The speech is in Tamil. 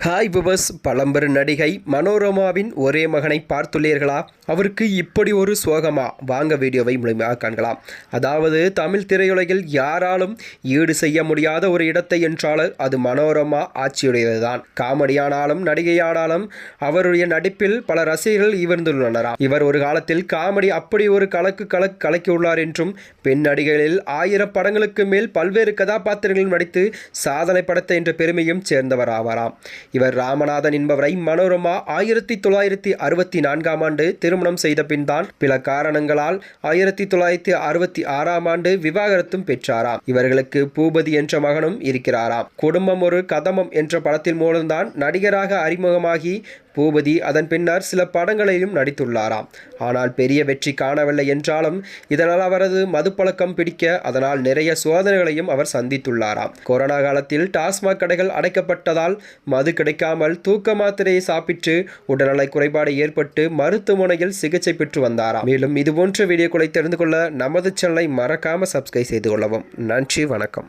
ஹாய் புபஸ் பழம்பெரு நடிகை மனோரமாவின் ஒரே மகனை பார்த்துள்ளீர்களா? அவருக்கு இப்படி ஒரு சோகமா? வாங்க வீடியோவை முழுமையாக காண்கலாம். அதாவது தமிழ் திரையுலகில் யாராலும் ஈடு செய்ய முடியாத ஒரு இடத்தை என்றாலும் அது மனோரமா ஆட்சியுடையதுதான். காமெடியானாலும் நடிகையானாலும் அவருடைய நடிப்பில் பல ரசிகர்கள் இவர்ந்துள்ளனராம் இவர் ஒரு காலத்தில் காமெடி அப்படி ஒரு கலக்கு கலக்கு கலக்கியுள்ளார் என்றும் பெண் நடிகைகளில் ஆயிரம் படங்களுக்கு மேல் பல்வேறு கதாபாத்திரங்களில் நடித்து சாதனை படைத்த என்ற பெருமையும் சேர்ந்தவர் ஆவாராம் இவர் ராமநாதன் என்பவரை மனோரமா ஆயிரத்தி தொள்ளாயிரத்தி அறுபத்தி நான்காம் ஆண்டு திருமணம் செய்த பின்தான் பல காரணங்களால் ஆயிரத்தி தொள்ளாயிரத்தி அறுபத்தி ஆறாம் ஆண்டு விவாகரத்தும் பெற்றாராம். இவர்களுக்கு பூபதி என்ற மகனும் இருக்கிறாராம். குடும்பம் ஒரு கதமம் என்ற படத்தின் மூலம்தான் நடிகராக அறிமுகமாகி பூபதி அதன் பின்னர் சில படங்களிலும் நடித்துள்ளாராம். ஆனால் பெரிய வெற்றி காணவில்லை என்றாலும் இதனால் அவரது மதுப்பழக்கம் பிடிக்க அதனால் நிறைய சோதனைகளையும் அவர் சந்தித்துள்ளாராம். கொரோனா காலத்தில் டாஸ்மாக் கடைகள் அடைக்கப்பட்டதால் மது கிடைக்காமல் தூக்க மாத்திரையை சாப்பிட்டு உடல்நலை குறைபாடு ஏற்பட்டு மருத்துவமனையில் சிகிச்சை பெற்று வந்தாராம். மேலும் இதுபோன்ற வீடியோக்களை தெரிந்து கொள்ள நமது சேனலை மறக்காம சப்ஸ்கிரைப் செய்து கொள்ளவும். நன்றி வணக்கம்.